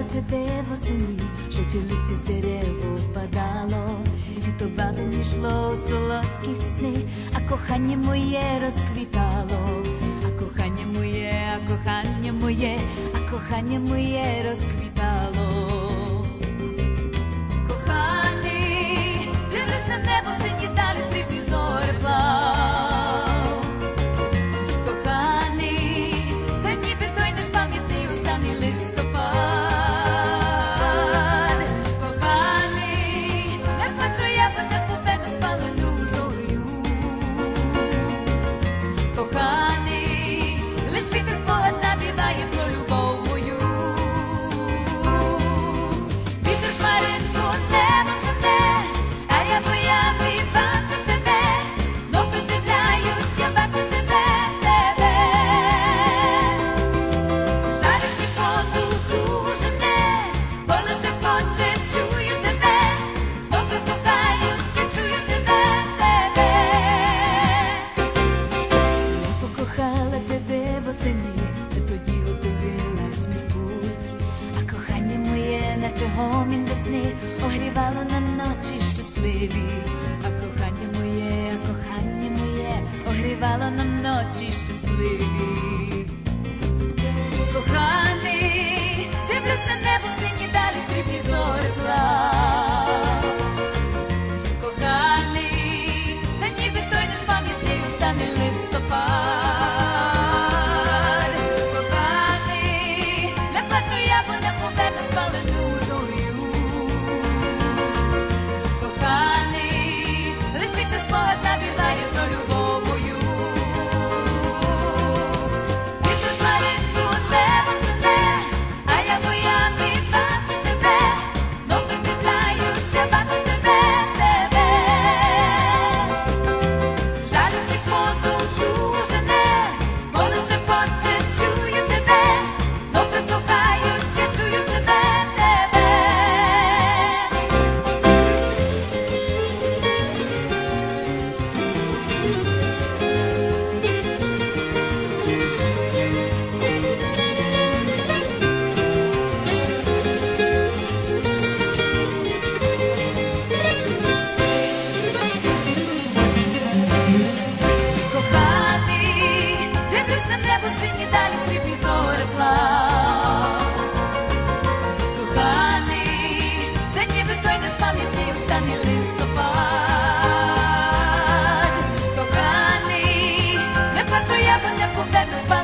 бачила тебе восені, жовті листя з дерев падало, і то бабині йшло солодкі сни, а кохання моє розквітало, а кохання моє, а кохання моє, а кохання моє розквітало. наче він весни, огрівало нам ночі щасливі, а кохання моє, а кохання моє, огрівало нам ночі щасливі. Коханий, дивлюсь на небо в сині далі срібні зоркла. Коханий, та ніби той наш пам'ятний останній листопад. Patriotem.